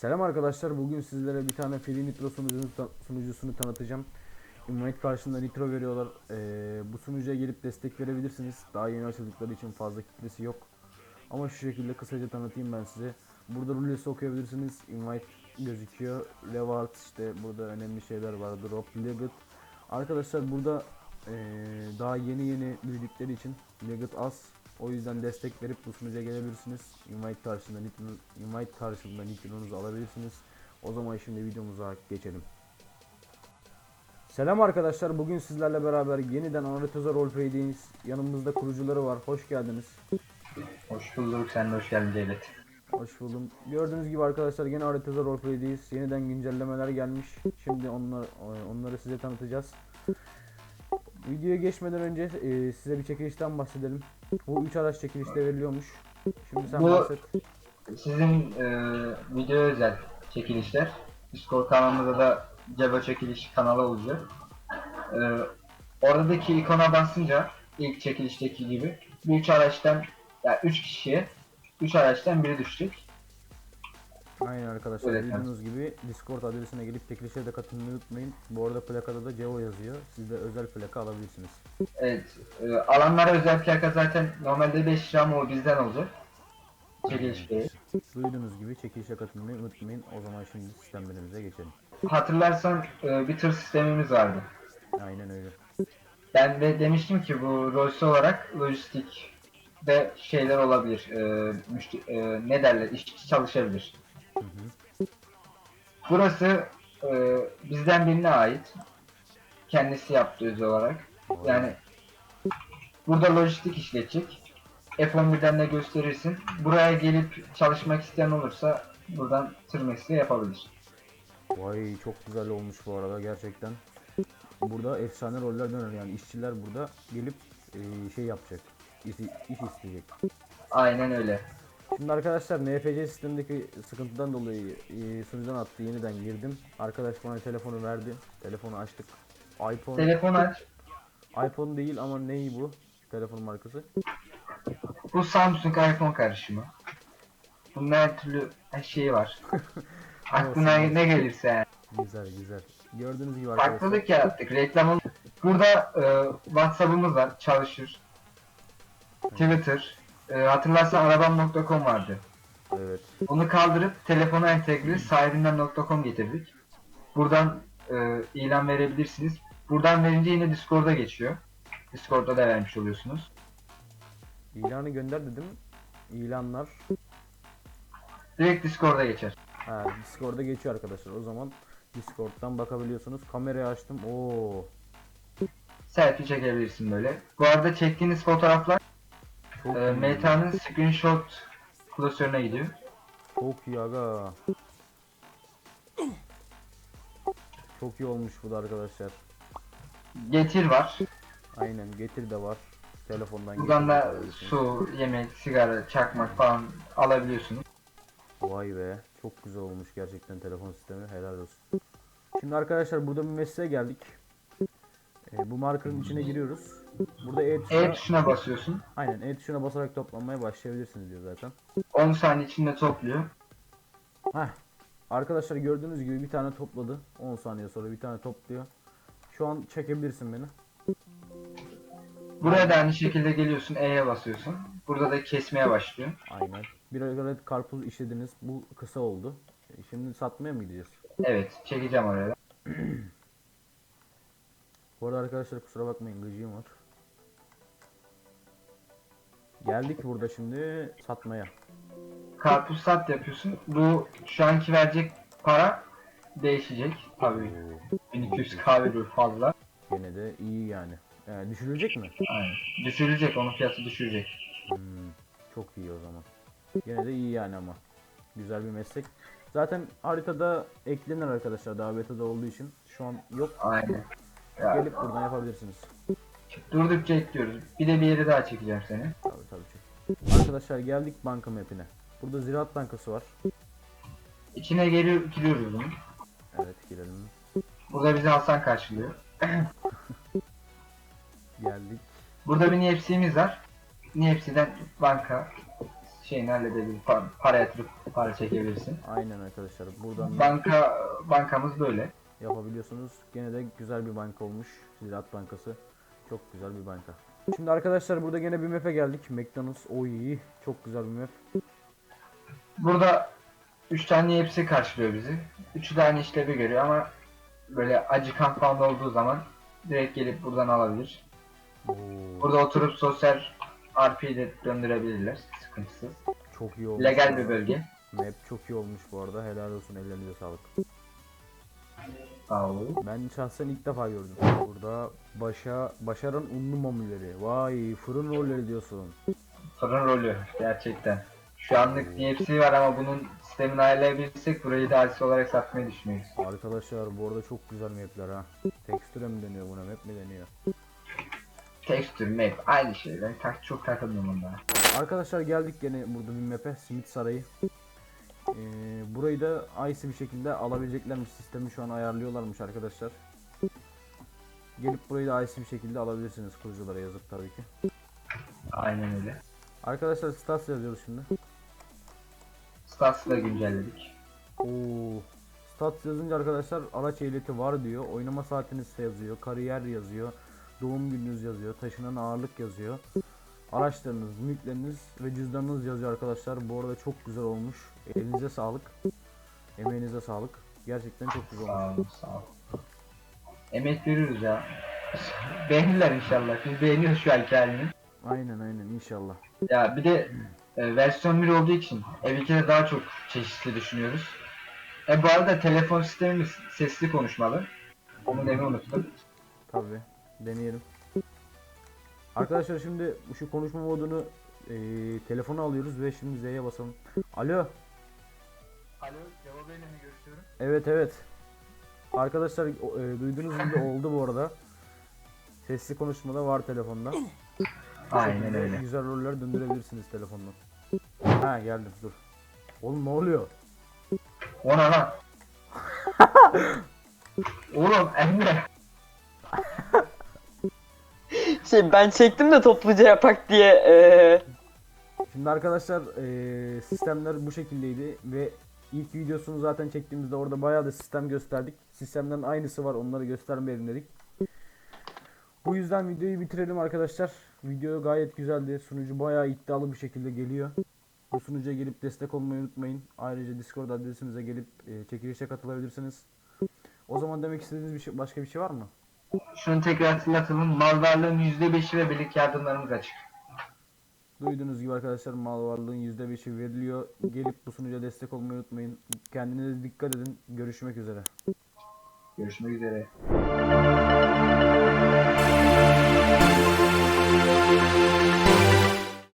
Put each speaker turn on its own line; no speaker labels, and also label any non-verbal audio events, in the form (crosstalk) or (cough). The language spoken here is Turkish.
Selam arkadaşlar. Bugün sizlere bir tane Free Nitro sunucusunu, sunucusunu tanıtacağım. Invite karşılığında Nitro veriyorlar. Ee, bu sunucuya gelip destek verebilirsiniz. Daha yeni açıldıkları için fazla kitlesi yok. Ama şu şekilde kısaca tanıtayım ben size. Burada rulesi okuyabilirsiniz. Invite gözüküyor. Levart işte burada önemli şeyler var. Drop, Legged. Arkadaşlar burada ee, daha yeni yeni büyüdükleri için Legged az. O yüzden destek verip bu sunucuya gelebilirsiniz. Invite karşılığında Invite karşılığında Nitro'nuzu alabilirsiniz. O zaman şimdi videomuza geçelim. Selam arkadaşlar. Bugün sizlerle beraber yeniden Anaritoza Roleplay'deyiz. Yanımızda kurucuları var. Hoş geldiniz.
Hoş bulduk. Sen de hoş geldin Devlet.
Hoş buldum. Gördüğünüz gibi arkadaşlar yine Aritoza Roleplay'deyiz. Yeniden güncellemeler gelmiş. Şimdi onlar, onları size tanıtacağız. Videoya geçmeden önce e, size bir çekilişten bahsedelim. Bu 3 araç çekilişte veriliyormuş. Şimdi sen
Bu-
bahset.
Sizin e, video özel çekilişler. Discord kanalımızda da Ceba çekiliş kanalı olacak. E, oradaki ikona basınca ilk çekilişteki gibi bu üç araçtan yani üç kişiye üç araçtan biri düşecek.
Aynen arkadaşlar
Evet,
bildiğiniz gibi Discord adresine gelip çekilişe de katılmayı unutmayın. Bu arada plakada da Cevo yazıyor. Siz de özel plaka alabilirsiniz.
Evet. E, alanlara özel plaka zaten normalde 5 lira ama o bizden olacak. Çekiliş değil.
Duyduğunuz gibi çekilişe katılmayı unutmayın. O zaman şimdi sistemlerimize geçelim.
Hatırlarsan e, bir tır sistemimiz vardı.
Aynen öyle.
Ben de demiştim ki bu rolse olarak lojistik de şeyler olabilir. E, müşte- e, ne derler? işçi çalışabilir. Burası e, bizden birine ait. Kendisi yaptı özel olarak. Yani burada lojistik işletecek. F11'den de gösterirsin. Buraya gelip çalışmak isteyen olursa buradan tır mesleği yapabilir.
Vay çok güzel olmuş bu arada gerçekten. Burada efsane roller döner yani işçiler burada gelip e, şey yapacak. İş, iş isteyecek.
Aynen öyle.
Şimdi arkadaşlar NFC sistemindeki sıkıntıdan dolayı e, sunucudan attı yeniden girdim. Arkadaş bana telefonu verdi. Telefonu açtık. iPhone
Telefon aç.
iPhone değil ama neyi bu? Telefon markası.
Bu Samsung iPhone karışımı. Bunun her türlü her şeyi var. (laughs) Aklına ne gelirse yani.
Güzel güzel. Gördüğünüz gibi arkadaşlar.
Farklılık yarattık. Reklam ol- Burada e, WhatsApp'ımız var. Çalışır. Twitter. E, hatırlarsan arabam.com vardı.
Evet.
Onu kaldırıp telefona entegre sahibinden.com getirdik. Buradan e, ilan verebilirsiniz. Buradan verince yine Discord'a geçiyor. Discord'da da vermiş oluyorsunuz.
İlanı gönder dedim. İlanlar
Direkt Discord'a geçer.
ha, Discord'a geçiyor arkadaşlar. O zaman Discord'dan bakabiliyorsunuz. Kamerayı açtım. Oo,
Selfie çekebilirsin böyle. Bu arada çektiğiniz fotoğraflar
çok
e,
iyi.
Meta'nın screenshot klasörüne gidiyor.
Çok iyi aga. Çok iyi olmuş bu da arkadaşlar.
Getir var.
Aynen getir de var. Telefondan
Buradan
getir de
da
alabilirsiniz.
su, yemek, sigara, çakmak falan alabiliyorsunuz.
Vay be. Çok güzel olmuş gerçekten telefon sistemi. Helal olsun. Şimdi arkadaşlar burada bir mesleğe geldik. Ee, bu markanın içine giriyoruz. Burada E tuşuna,
E tuşuna basıyorsun.
aynen E tuşuna basarak toplanmaya başlayabilirsiniz diyor zaten.
10 saniye içinde topluyor.
Heh. Arkadaşlar gördüğünüz gibi bir tane topladı. 10 saniye sonra bir tane topluyor. Şu an çekebilirsin beni.
Buraya da aynı şekilde geliyorsun E'ye basıyorsun. Burada da kesmeye başlıyor.
Aynen. Bir adet karpuz işlediniz. Bu kısa oldu. Şimdi satmaya mı gidiyoruz?
Evet çekeceğim oraya. (clears throat)
Bu arada arkadaşlar kusura bakmayın gıcığım var. Geldik burada şimdi satmaya.
Karpuz sat yapıyorsun. Bu şu anki verecek para değişecek. Tabii 1200 kahve fazla.
Gene de iyi yani. Yani düşürülecek mi?
Aynen. Düşürecek onun fiyatı düşürecek.
Hmm, çok iyi o zaman. Gene de iyi yani ama. Güzel bir meslek. Zaten haritada eklenir arkadaşlar daha betada olduğu için. Şu an yok.
Aynen. Ya,
Gelip buradan yapabilirsiniz.
Durdukça ekliyoruz. Bir de bir yere daha çekeceğim seni.
Tabii tabii. çok. Arkadaşlar geldik banka mapine. Burada Ziraat Bankası var.
İçine geliyor, giriyoruz bunu.
Evet girelim.
Burada bizi Hasan karşılıyor. (laughs)
Geldik.
Burada bir NFC'miz var. NFC'den banka şeyini halledebilir. Pa- para yatırıp para çekebilirsin.
Aynen arkadaşlar. Buradan
Banka bankamız böyle.
yapabiliyorsunuz. Gene de güzel bir banka olmuş. Ziraat Bankası. Çok güzel bir banka. Şimdi arkadaşlar burada gene bir map'e geldik. McDonald's. Oy çok güzel bir map.
Burada 3 tane hepsi karşılıyor bizi. 3 tane işlevi görüyor ama böyle acıkan falan olduğu zaman direkt gelip buradan alabilir.
Oo,
Burada oturup sosyal RP'yi de döndürebilirler sıkıntısız.
çok iyi olmuş.
Legal bir bölge.
Map çok iyi olmuş bu arada. Helal olsun ellerinize sağlık.
Sağ olun.
Ben şahsen ilk defa gördüm. Burada başa başaran unlu mamulleri. Vay fırın rolleri diyorsun.
Fırın rolü gerçekten. Şu anlık DFC var ama bunun sistemini ayarlayabilirsek burayı da LC olarak satmayı düşünüyoruz.
Arkadaşlar bu arada çok güzel mapler ha. Tekstüre mi deniyor buna map mi deniyor?
Texture, map aynı şey. Ben tak, çok takılmıyorum bunlara.
Arkadaşlar geldik gene burada bir map'e Simit Sarayı. Ee, burayı da ice bir şekilde alabileceklermiş sistemi şu an ayarlıyorlarmış arkadaşlar. Gelip burayı da ice bir şekilde alabilirsiniz kuruculara yazıp tabii ki.
Aynen öyle.
Arkadaşlar stats yazıyoruz şimdi.
Stats'ı da güncelledik.
Oo. Stats yazınca arkadaşlar araç ehliyeti var diyor. Oynama saatiniz yazıyor. Kariyer yazıyor. Doğum gününüz yazıyor. Taşınan ağırlık yazıyor. Araçlarınız, mülkleriniz ve cüzdanınız yazıyor arkadaşlar. Bu arada çok güzel olmuş. Elinize sağlık. Emeğinize sağlık. Gerçekten çok güzel olmuş.
Sağ olun, sağ olun. Emek veriyoruz ya. Beğenirler inşallah. Biz beğeniyoruz şu anki halini.
Aynen aynen inşallah.
Ya bir de e, versiyon 1 olduğu için Ev2'de daha çok çeşitli düşünüyoruz. E bu arada telefon sistemimiz sesli konuşmalı. Onu demeyi unuttum.
Tabi deneyelim. Arkadaşlar şimdi şu konuşma modunu eee telefona alıyoruz ve şimdi Z'ye basalım. Alo.
Alo, cevabıyla mi görüşüyorum?
Evet evet. Arkadaşlar e, duyduğunuz gibi oldu bu arada. Sesli konuşmada var telefonda.
Aynen öyle.
Güzel roller döndürebilirsiniz telefondan. Ha geldim dur. Oğlum ne oluyor?
Ona lan. (laughs) Oğlum Emre.
Şey ben çektim de topluca yapak diye. eee
Şimdi arkadaşlar e, sistemler bu şekildeydi ve ilk videosunu zaten çektiğimizde orada bayağı da sistem gösterdik. Sistemlerin aynısı var onları göstermeyelim dedik. Bu yüzden videoyu bitirelim arkadaşlar. Video gayet güzeldi. Sunucu bayağı iddialı bir şekilde geliyor. Bu sunucuya gelip destek olmayı unutmayın. Ayrıca Discord adresimize gelip e, çekilişe katılabilirsiniz. O zaman demek istediğiniz bir şey, başka bir şey var mı?
şunu tekrar hatırlatalım. Mal varlığın %5'i ve birlik yardımlarımız açık.
Duyduğunuz gibi arkadaşlar mal varlığın %5'i veriliyor. Gelip bu sunucuya destek olmayı unutmayın. Kendinize dikkat edin. Görüşmek üzere.
Görüşmek üzere.